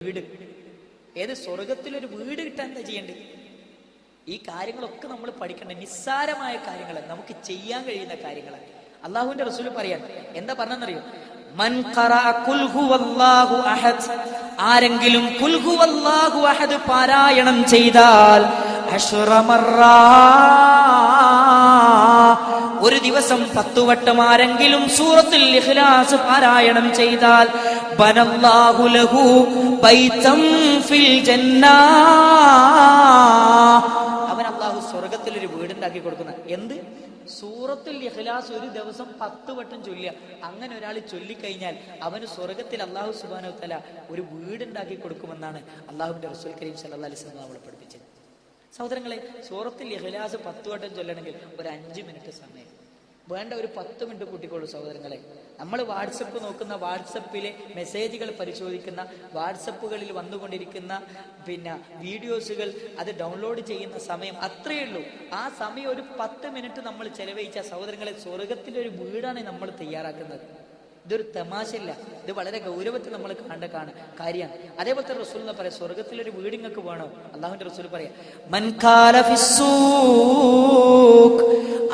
വീട്. ഏത് സ്വർഗത്തിലൊരു വീട് കിട്ടാൻ എന്താ ചെയ്യേണ്ടത് ഈ കാര്യങ്ങളൊക്കെ നമ്മൾ പഠിക്കേണ്ട നിസ്സാരമായ കാര്യങ്ങൾ നമുക്ക് ചെയ്യാൻ കഴിയുന്ന കാര്യങ്ങൾ അള്ളാഹുവിന്റെ റസൂൽ പറയാൻ എന്താ പറഞ്ഞെന്നറിയോ ആരെങ്കിലും പാരായണം ചെയ്താൽ ഒരു ദിവസം പത്തു വട്ടം ആരെങ്കിലും സൂറത്തുൽ ഇഖ്ലാസ് പാരായണം ചെയ്താൽ ബനല്ലാഹു ലഹു ബൈതം ഫിൽ ജന്നാ. അവൻ അള്ളാഹു സ്വർഗത്തിൽ ഒരു വീടുണ്ടാക്കി കൊടുക്കുന്ന. എന്ത്? സൂറത്തുൽ ഇഖ്ലാസ് ഒരു ദിവസം പത്ത് വട്ടം ചൊല്ലുക. അങ്ങനെ ഒരാൾ ചൊല്ലിക്കഴിഞ്ഞാൽ അവന് സ്വർഗത്തിൽ അള്ളാഹു സുബാനോ തല ഒരു വീടുണ്ടാക്കി കൊടുക്കുമെന്നാണ് അള്ളാഹുവിന്റെ റസൂൽ കരീം സല്ലാ അലൈഹി വസല്ലം പഠിപ്പിച്ചത്. സഹോദരങ്ങളെ സൂറത്തിൽ ഇഹ്ലാസ് പത്ത് വട്ടം ചൊല്ലണമെങ്കിൽ ഒരു അഞ്ച് മിനിറ്റ് സമയം. വേണ്ട ഒരു പത്ത് മിനിറ്റ് കൂട്ടിക്കോളൂ സഹോദരങ്ങളെ. നമ്മൾ വാട്സപ്പ് നോക്കുന്ന വാട്സപ്പിലെ മെസ്സേജുകൾ പരിശോധിക്കുന്ന വാട്സപ്പുകളിൽ വന്നുകൊണ്ടിരിക്കുന്ന പിന്നെ വീഡിയോസുകൾ അത് ഡൗൺലോഡ് ചെയ്യുന്ന സമയം അത്രയേ ഉള്ളൂ. ആ സമയം ഒരു പത്ത് മിനിറ്റ് നമ്മൾ ചെലവഴിച്ച സഹോദരങ്ങളെ സ്വർഗത്തിലൊരു വീടാണ് നമ്മൾ തയ്യാറാക്കുന്നത്. ഇതൊരു തമാശയില്ല ഇത് വളരെ ഗൗരവത്തിൽ നമ്മൾ കണ്ട കാണ കാര്യമാണ് അതേപോലത്തെ റസൂൽ എന്ന് പറയാം സ്വർഗത്തിലൊരു വീട് നിങ്ങൾക്ക് വേണോ അള്ളാഹുന്റെ റസൂൽ പറയാം.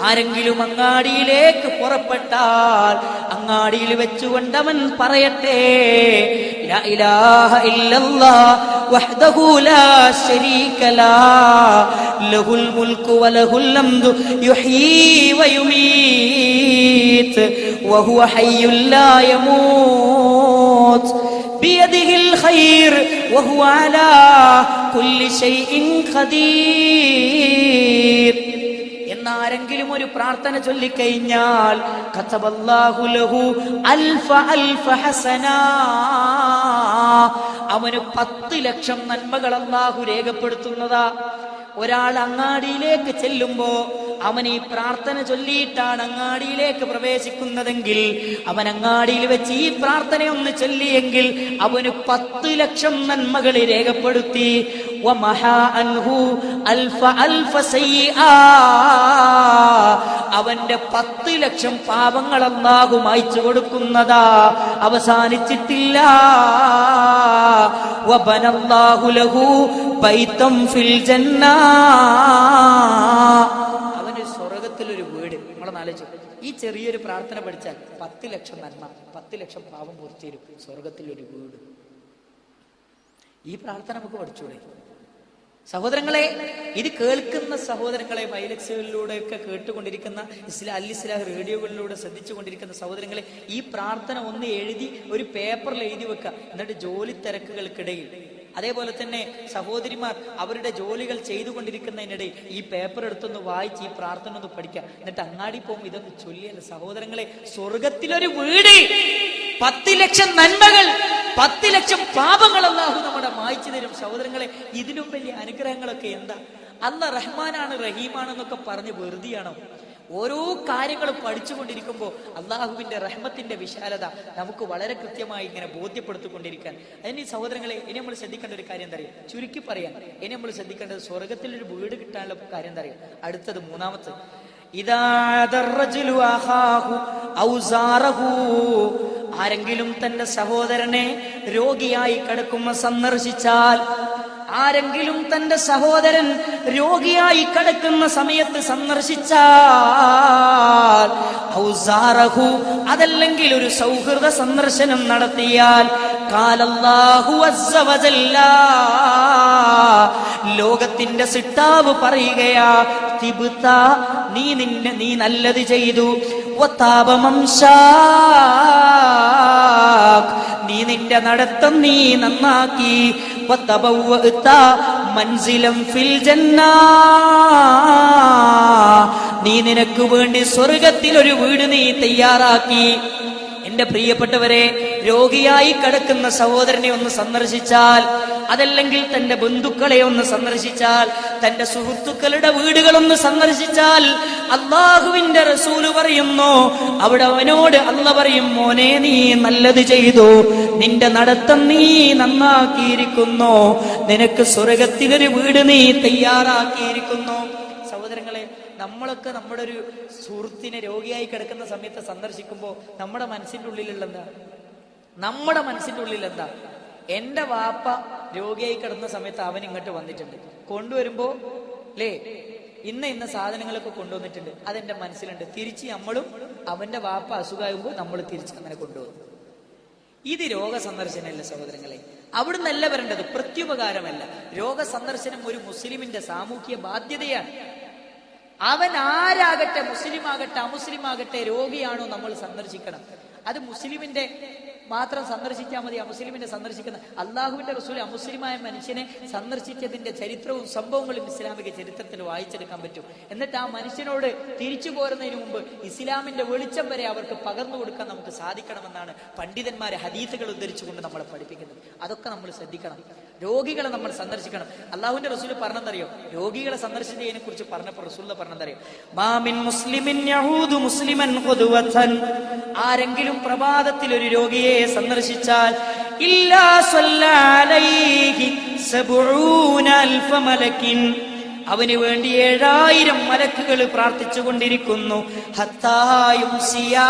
ആരെങ്കിലും അങ്ങാടിയിലേക്ക് പുറപ്പെട്ടാൽ അങ്ങാടിയിൽ വെച്ചുകൊണ്ട് അവൻ പറയട്ടെ ലാ ഇലാഹ ഇല്ലല്ലാഹ് വഹ്ദഹു ലാ ശരീക ലാ ലഹുൽ മുൽക്കു വലഹുൽ ഹംദു യുഹ്യീ വയുമീത് വഹുവ ഹയ്യുൽ ലാ യമൂത് بيده الخير وهو على كل شيء قدير എന്നാരെങ്കിലും ഒരു പ്രാർത്ഥന ചൊല്ലിക്കഴിഞ്ഞാൽ അവന് പത്ത് ലക്ഷം നന്മകൾ അല്ലാഹു രേഖപ്പെടുത്തുന്നതാ. ഒരാൾ അങ്ങാടിയിലേക്ക് ചെല്ലുമ്പോ അവൻ ഈ പ്രാർത്ഥന ചൊല്ലിയിട്ടാണ് അങ്ങാടിയിലേക്ക് പ്രവേശിക്കുന്നതെങ്കിൽ അവൻ അങ്ങാടിയിൽ വെച്ച് ഈ പ്രാർത്ഥനയൊന്ന് ചൊല്ലിയെങ്കിൽ അവന് പത്ത് ലക്ഷം നന്മകൾ രേഖപ്പെടുത്തി. അവന്റെ പത്ത് ലക്ഷം പാപങ്ങൾ അല്ലാഹു മായ്ച്ചു കൊടുക്കുന്നതാ. അവസാനിച്ചിട്ടില്ല. അവന് സ്വർഗത്തിലൊരു വീട്. നമ്മളെ ആലോചിച്ചു. ഈ ചെറിയൊരു പ്രാർത്ഥന പഠിച്ചാൽ പത്ത് ലക്ഷം നന്മ പത്ത് ലക്ഷം പാപം പൂർത്തീരും സ്വർഗത്തിലൊരു വീട്. ഈ പ്രാർത്ഥന നമുക്ക് പഠിച്ചൂടെ? സഹോദരങ്ങളെ ഇത് കേൾക്കുന്ന സഹോദരങ്ങളെ മൈലക്സുകളിലൂടെ ഒക്കെ കേട്ടുകൊണ്ടിരിക്കുന്ന ഇസ്ലാ അൽ ഇസ്ലാഹ് റേഡിയോകളിലൂടെ ശ്രദ്ധിച്ചുകൊണ്ടിരിക്കുന്ന സഹോദരങ്ങളെ ഈ പ്രാർത്ഥന ഒന്ന് എഴുതി ഒരു പേപ്പറിൽ എഴുതി വെക്കുക. എന്നിട്ട് ജോലി തിരക്കുകൾക്കിടയിൽ അതേപോലെ തന്നെ സഹോദരിമാർ അവരുടെ ജോലികൾ ചെയ്തുകൊണ്ടിരിക്കുന്നതിനിടയിൽ ഈ പേപ്പർ എടുത്തൊന്ന് വായിച്ച് ഈ പ്രാർത്ഥന ഒന്ന് പഠിക്കുക. എന്നിട്ട് അങ്ങാടി പോകും ഇതൊന്ന് ചൊല്ലിയല്ല. സഹോദരങ്ങളെ സ്വർഗത്തിലൊരു വീട് പത്ത് ലക്ഷം നന്മകൾ പത്ത് ലക്ഷം പാപങ്ങൾ അല്ലാഹു നമ്മുടെ മായ്ച്ചു തരും. സഹോദരങ്ങളെ ഇതിലും വലിയ അനുഗ്രഹങ്ങളൊക്കെ എന്താ? അല്ല റഹ്മാനാണ് റഹീമാണെന്നൊക്കെ പറഞ്ഞ് വെറുതെയാണോ? ഓരോ കാര്യങ്ങളും പഠിച്ചുകൊണ്ടിരിക്കുമ്പോൾ അള്ളാഹുവിന്റെ റഹ്മത്തിന്റെ വിശാലത നമുക്ക് വളരെ കൃത്യമായി ഇങ്ങനെ ബോധ്യപ്പെടുത്തിക്കൊണ്ടിരിക്കാൻ. അതിന് സഹോദരങ്ങളെ ഇനി നമ്മൾ ശ്രദ്ധിക്കേണ്ട ഒരു കാര്യം എന്താ പറയുക ചുരുക്കി പറയാം ഇനി നമ്മൾ ശ്രദ്ധിക്കേണ്ടത് സ്വർഗത്തിൽ ഒരു വീട് കിട്ടാനുള്ള കാര്യം എന്താ പറയുക അടുത്തത് ഔ ആരെങ്കിലും തന്റെ സഹോദരനെ രോഗിയായി കിടക്കുമ്പോ സന്ദർശിച്ചാൽ ആരെങ്കിലും തന്റെ സഹോദരൻ രോഗിയായി കിടക്കുന്ന സമയത്ത് സന്ദർശിച്ചാൽ അതല്ലെങ്കിൽ ഒരു സൗഹൃദ സന്ദർശനം നടത്തിയാൽ കാലല്ലാഹു ലോകത്തിന്റെ സിട്ടാവ് പറയുകയാ തിബുത്ത നീ നിന്നെ നീ നല്ലത് ചെയ്തു. നീ നിന്റെ നടത്തം നീ നന്നാക്കി. മൻസിലം ഫിൽ ജന്നാ. നീ നിനക്ക് വേണ്ടി സ്വർഗത്തിൽ ഒരു വീട് നീ തയ്യാറാക്കി എന്റെ പ്രിയപ്പെട്ടവരെ രോഗിയായി കിടക്കുന്ന സഹോദരനെ ഒന്ന് സന്ദർശിച്ചാൽ അതല്ലെങ്കിൽ തന്റെ ബന്ധുക്കളെ ഒന്ന് സന്ദർശിച്ചാൽ തന്റെ സുഹൃത്തുക്കളുടെ വീടുകളൊന്ന് സന്ദർശിച്ചാൽ അള്ളാഹുവിന്റെ റസൂൽ പറയുന്നു അവിടെ അവനോട് അല്ല പറയും മോനെ നീ നല്ലത് ചെയ്തു. നിന്റെ നടത്തം നീ നന്നാക്കിയിരിക്കുന്നു. നിനക്ക് സ്വർഗത്തിലൊരു വീട് നീ തയ്യാറാക്കിയിരിക്കുന്നു. സഹോദരങ്ങളെ നമ്മളൊക്കെ നമ്മുടെ ഒരു സുഹൃത്തിനെ രോഗിയായി കിടക്കുന്ന സമയത്ത് സന്ദർശിക്കുമ്പോൾ നമ്മുടെ മനസ്സിന്റെ ഉള്ളിലുള്ള എന്താ നമ്മുടെ മനസ്സിന്റെ ഉള്ളിൽ എന്താ? എന്റെ വാപ്പ രോഗിയായി കിടന്ന സമയത്ത് അവൻ ഇങ്ങോട്ട് വന്നിട്ടുണ്ട്. കൊണ്ടുവരുമ്പോ ലേ ഇന്ന ഇന്ന സാധനങ്ങളൊക്കെ കൊണ്ടുവന്നിട്ടുണ്ട്. അതെന്റെ മനസ്സിലുണ്ട്. തിരിച്ച് നമ്മളും അവന്റെ വാപ്പ അസുഖമാകുമ്പോൾ നമ്മൾ തിരിച്ച് അങ്ങനെ കൊണ്ടുവന്നു ഇത് രോഗസന്ദർശനമല്ല സഹോദരങ്ങളെ. അവിടുന്ന് അല്ല വരേണ്ടത്. പ്രത്യുപകാരമല്ല. രോഗസന്ദർശനം ഒരു മുസ്ലിമിന്റെ സാമൂഹ്യ ബാധ്യതയാണ്. അവൻ ആരാകട്ടെ മുസ്ലിം ആകട്ടെ അമുസ്ലിം ആകട്ടെ രോഗിയാണോ നമ്മൾ സന്ദർശിക്കണം. അത് മുസ്ലിമിന്റെ മാത്രം സന്ദർശിച്ചാൽ മതി അമുസ്ലിമിനെ സന്ദർശിക്കുന്ന. അള്ളാഹുവിന്റെ റസൂൽ അമുസ്ലിമായ മനുഷ്യനെ സന്ദർശിച്ചതിന്റെ ചരിത്രവും സംഭവങ്ങളും ഇസ്ലാമിക ചരിത്രത്തിൽ വായിച്ചെടുക്കാൻ പറ്റും. എന്നിട്ട് ആ മനുഷ്യനോട് തിരിച്ചു പോരുന്നതിന് മുമ്പ് ഇസ്ലാമിന്റെ വെളിച്ചം വരെ അവർക്ക് പകർന്നു കൊടുക്കാൻ നമുക്ക് സാധിക്കണമെന്നാണ് പണ്ഡിതന്മാരെ ഹദീസുകൾ ഉദ്ധരിച്ചുകൊണ്ട് നമ്മളെ പഠിപ്പിക്കുന്നത്. അതൊക്കെ നമ്മൾ ശ്രദ്ധിക്കണം. രോഗികളെ നമ്മൾ സന്ദർശിക്കണം. അള്ളാഹുവിന്റെ റസൂൽ പറഞ്ഞെന്നറിയോ രോഗികളെ സന്ദർശിച്ചതിനെ കുറിച്ച് പറഞ്ഞപ്പോൾ റസൂൽ പറഞ്ഞെന്നറിയോ മാമിൻ മുസ്ലിമിൻ മുസ്ലിമൻ ആരെങ്കിലും പ്രഭാതത്തിൽ ഒരു രോഗിയെ സന്ദർശിച്ചാൽ അവന് വേണ്ടി ഏഴായിരം മലക്കുകൾ പ്രാർത്ഥിച്ചു കൊണ്ടിരിക്കുന്നു ഹത്തായും സിയാ